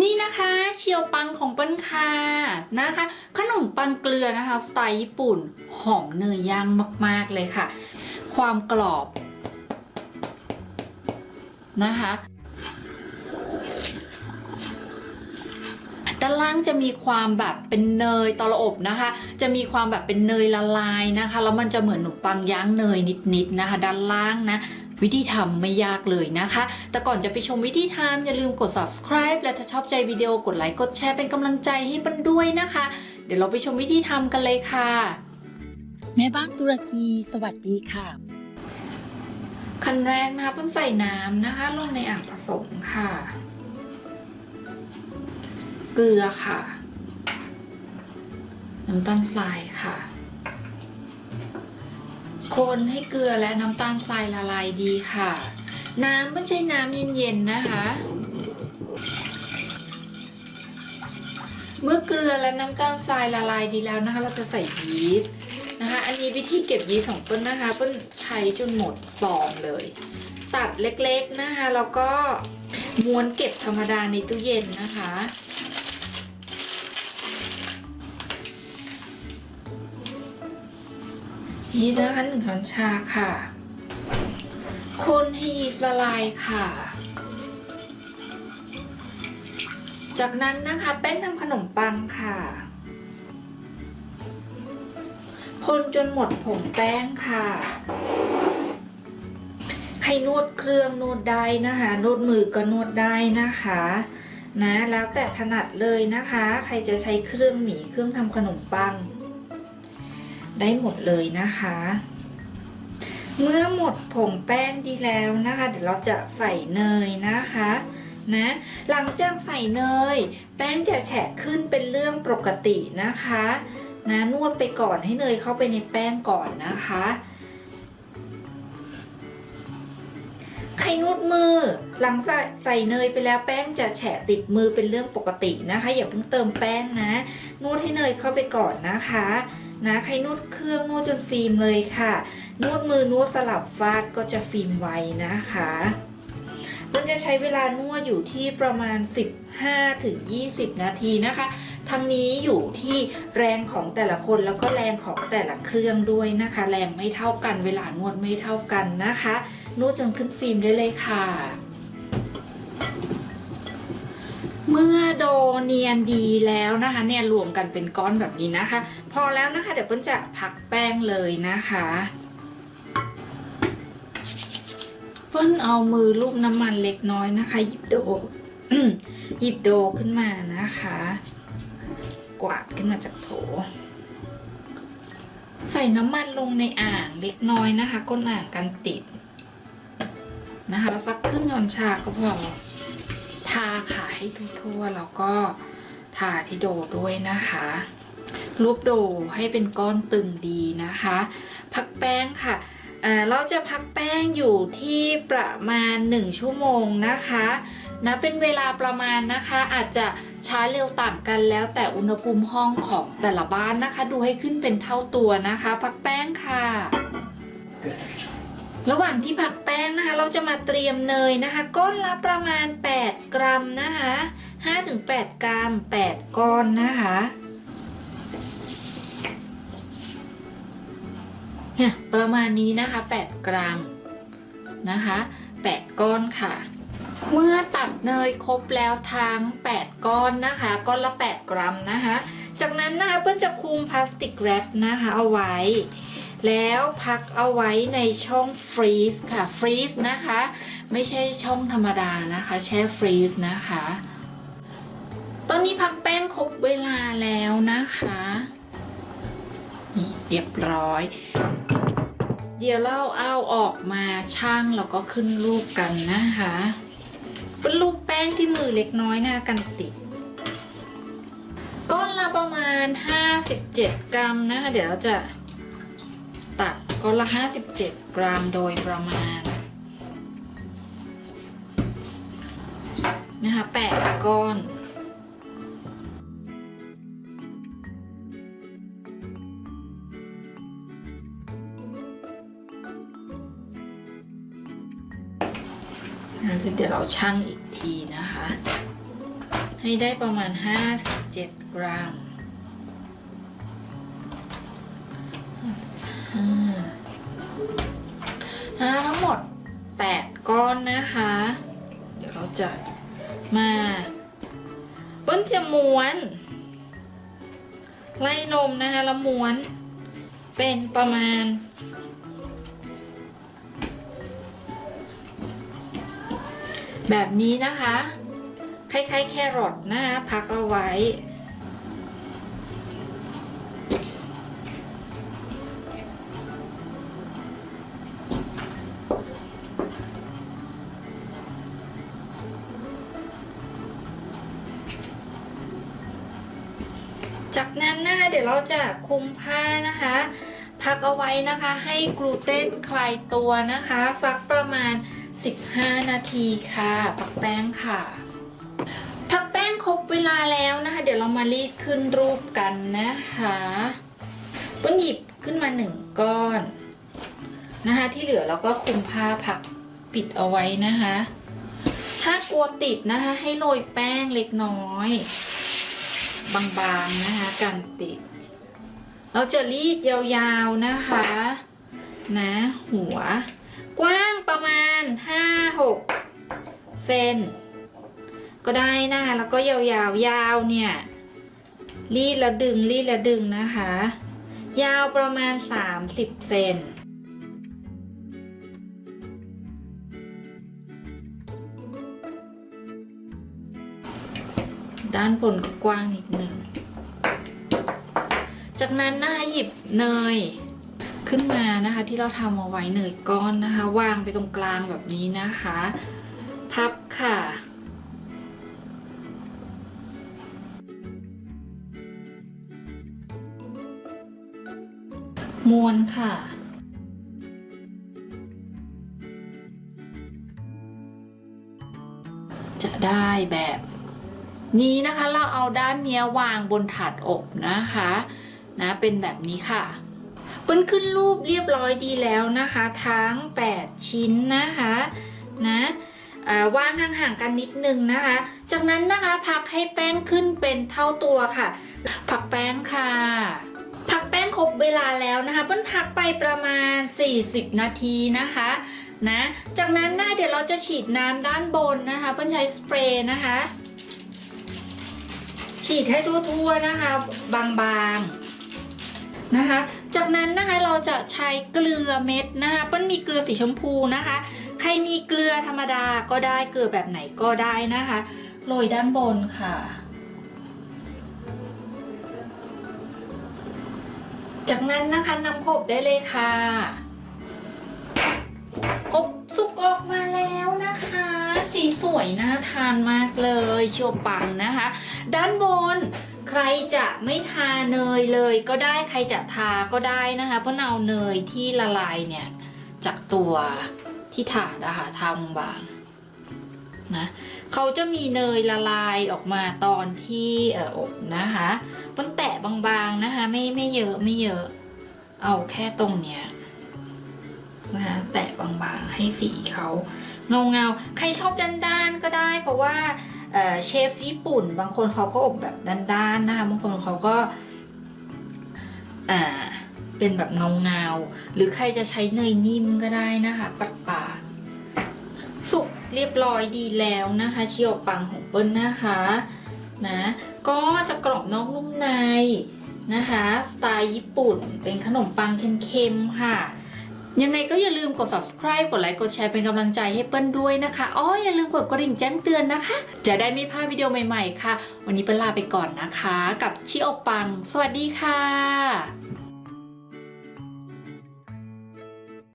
นี่นะคะเชียวปังของเปิ้ลค่ะนะคะ ขนมปังเกลือนะคะสไตล์ญี่ปุ่นหอมเนยย่างมากๆเลยค่ะ ความกรอบนะคะด้านล่างจะมีความแบบเป็นเนยตอนเราอบนะคะ จะมีความแบบเป็นเนยละลายนะคะ แล้วมันจะเหมือนขนมปังย่างเนยนิดๆนะคะ ด้านล่างนะ วิธีทำไม่ยากเลยนะคะ แต่ก่อนจะไปชมวิธีทำอย่าลืมกด subscribe และถ้าชอบใจวิดีโอกดไลค์กดแชร์เป็นกำลังใจให้ปันด้วยนะคะ เดี๋ยวเราไปชมวิธีทำกันเลยค่ะ แม่บ้านตุรกีสวัสดีค่ะ ขั้นแรกนะคะเปิ้ลใส่น้ำนะคะ ลงในอ่างผสมค่ะ เกลือค่ะ น้ำตาลทรายค่ะ คนให้เกลือและน้ำตาลทรายละลายดีค่ะ น้ำไม่ใช่น้ำเย็นๆนะคะ เมื่อเกลือและน้ำตาลทรายละลายดีแล้วนะคะ เราจะใส่ยีสต์นะคะ อันนี้วิธีเก็บยีสต์ของเปิ้ลนะคะเปิ้ลใช้จนหมดซองเลย ตัดเล็กๆนะคะแล้วก็ม้วนเก็บธรรมดาในตู้เย็นนะคะ ยีสต์นะคะหนึ่งช้อนชาค่ะ คนให้ยีสต์ละลายค่ะ จากนั้นนะคะแป้งทำขนมปังค่ะ คนจนหมดผงแป้งค่ะใครนวดเครื่องนวดได้นะคะ นวดมือก็นวดได้นะคะนะแล้วแต่ถนัดเลยนะคะ ใครจะใช้เครื่องหมีเครื่องทำขนมปัง ได้หมดเลยนะคะ เมื่อหมดผงแป้งดีแล้วนะคะ เดี๋ยวเราจะใส่เนยนะคะนะหลังจากใส่เนย แป้งจะแฉะขึ้นเป็นเรื่องปกตินะคะนะนวดไปก่อนให้เนยเข้าไปในแป้งก่อนนะคะใครนวดมือหลังใส่ใส่เนยไปแล้วแป้งจะแฉะติดมือเป็นเรื่องปกตินะคะ อย่าเพิ่งเติมแป้งนะนวดให้เนยเข้าไปก่อนนะคะ นะใครนวดเครื่องนวดจนฟิล์มเลยค่ะ นวดมือนวดสลับฟาดก็จะฟิล์มไวนะคะมันจะใช้เวลานวดอยู่ที่ประมาณ 15ถึง20 นาทีนะคะ ทั้งนี้อยู่ที่แรงของแต่ละคนแล้วก็แรงของแต่ละเครื่องด้วยนะคะ แรงไม่เท่ากันเวลานวดไม่เท่ากันนะคะ นวดจนขึ้นฟิล์มได้เลยค่ะ โดเนียนดีแล้วนะคะ เนี่ยรวมกันเป็นก้อนแบบนี้นะคะ พอแล้วนะคะ เดี๋ยวเปิ้ลจะพักแป้งเลยนะคะเปิ้ลเอามือลูบน้ำมันเล็กน้อยนะคะ หยิบโดหยิบโดขึ้นมานะคะ กวาดขึ้นมาจากโถ ใส่น้ำมันลงในอ่างเล็กน้อยนะคะ ก้นอ่างกันติดนะคะแล้วสักครึ่งช้อนชาก็พอ ให้ทั่วๆแล้วก็ทาที่โดด้วยนะคะรูปโดให้เป็นก้อนตึงดีนะคะ พักแป้งค่ะเราจะพักแป้งอยู่ที่ประมาณ 1 ชั่วโมงนะคะนะเป็นเวลาประมาณนะคะ อาจจะช้าเร็วต่างกันแล้วแต่อุณหภูมิห้องของแต่ละบ้านนะคะ ดูให้ขึ้นเป็นเท่าตัวนะคะ พักแป้งค่ะ ระหว่างที่พักแป้งนะคะ เราจะมาเตรียมเนยนะคะ ก้อนละประมาณ 8 กรัมนะคะ5-8 กรัม 8 ก้อนนะคะเนี่ยประมาณนี้นะคะ 8 กรัมนะคะ 8 ก้อนค่ะ เมื่อตัดเนยครบแล้วทั้ง 8 ก้อนนะคะ ก้อนละ 8 กรัมนะคะ จากนั้นนะคะเพื่อนจะคลุมพลาสติกแรปนะคะเอาไว้ แล้วพักเอาไว้ในช่องฟรีซค่ะฟรีซนะคะ ไม่ใช่ช่องธรรมดานะคะแช่ฟรีซนะคะ ตอนนี้พักแป้งครบเวลาแล้วนะคะนี่เรียบร้อย เดี๋ยวเราเอาออกมาช่างแล้วก็ขึ้นรูปกันนะคะเป็นรูปแป้งที่มือเล็กน้อยนะกันติดก้อนละประมาณ 57 กรัมนะคะ เดี๋ยวเราจะ ก้อนละ 57 กรัมโดยประมาณนะคะ8ก้อนเดี๋ยวเราชั่งอีกทีนะคะ ให้ได้ประมาณ 57 กรัม อ่าอ่าทั้งหมด8ก้อนนะคะ เดี๋ยวเราจะมาเปิ้ลจะม้วน ไล่นมนะคะแล้วม้วน เป็นประมาณแบบนี้นะคะ คล้ายๆแครอทนะคะพักเอาไว้ จากนั้นนะคะเดี๋ยวเราจะคลุมผ้านะคะ พักเอาไว้นะคะให้กลูเตนคลายตัวนะคะสักประมาณ 15 นาทีค่ะพักแป้งค่ะ พักแป้งครบเวลาแล้วนะคะ เดี๋ยวเรามารีดขึ้นรูปกันนะคะปิ้ลหยิบขึ้นมาหนึ่งก้อนนะคะ ที่เหลือเราก็คลุมผ้าพักปิดเอาไว้นะคะ ถ้ากลัวติดนะคะ ให้โรยแป้งเล็กน้อย บางๆนะคะกันติด เราจะรีดยาวๆนะคะนะหัว กว้างประมาณ 5-6 เซนก็ได้นะแล้วก็ยาวๆยาวเนี่ยรีดแล้วดึงรีดแล้วดึงนะคะ ยาวประมาณ 30 เซน ด้านบนก็กว้างนิดนึง จากนั้นนะคะหยิบเนยขึ้นมานะคะที่เราทำเอาไว้เนยก้อนนะคะ วางไปตรงกลางแบบนี้นะคะ พับค่ะม้วนค่ะ จะได้แบบ นี้นะคะเราเอาด้านเนี้ยวางบนถาดอบนะคะนะเป็นแบบนี้ค่ะเปิ้ลขึ้นรูปเรียบร้อยดีแล้วนะคะ ทั้ง 8 ชิ้นนะคะนะอ่าวางห่างๆกันนิดนึงนะคะ จากนั้นนะคะพักให้แป้งขึ้นเป็นเท่าตัวค่ะ ผักแป้งค่ะพักแป้งครบเวลาแล้วนะคะเปิ้ลพักไปประมาณ 40 นาทีนะคะนะจากนั้นนะเดี๋ยวเราจะฉีดน้ำด้านบนนะคะเปิ้ลใช้สเปรย์นะคะ ฉีดให้ทั่วๆนะคะบางๆนะคะ จากนั้นนะคะเราจะใช้เกลือเม็ดนะคะเปิ้ลมีเกลือสีชมพูนะคะ ใครมีเกลือธรรมดาก็ได้เกลือแบบไหนก็ได้นะคะโรยด้านบนค่ะจากนั้นนะคะนำขบได้เลยค่ะ สุกออกมาแล้วนะคะ สีสวยน่าทานมากเลยโชวปังนะคะ ด้านบนใครจะไม่ทาเนยเลยก็ได้ใครจะทาก็ได้นะคะ เพราะเอาเนยที่ละลายเนี่ย จากตัวที่ถาดนะคะทำบางนะเขาจะมีเนยละลายออกมาตอนที่เอ่ออบนะคะมันแตะบางๆนะคะ ไม่ไม่เยอะไม่เยอะ เอาแค่ตรงเนี้ย นะคะแตะบางๆให้สีเขาเงาเงาๆใครชอบด้านๆก็ได้ เพราะว่าเชฟญี่ปุ่น บางคนเขาก็อบแบบด้านๆนะคะบางคนเขาก็เป็นแบบเงาเงาๆหรือใครจะใช้เนยนิ่มก็ได้นะคะปัดปาดสุกเรียบร้อยดีแล้วนะคะเชียวปังของเปิ้ลนะคะนะก็จะกรอบนอกนุ่มในนะคะ สไตล์ญี่ปุ่นเป็นขนมปังเค็มๆค่ะ ยังไงก็อย่าลืมกด subscribe กดไลค์ กดแชร์เป็นกำลังใจให้เปิ้ลด้วยนะคะอ๋ออย่าลืมกดกระดิ่งแจ้งเตือนนะคะ จะได้ไม่พลาดวิดีโอใหม่ๆค่ะ วันนี้เปิ้ลลาไปก่อนนะคะ กับชิโอปัง สวัสดีค่ะ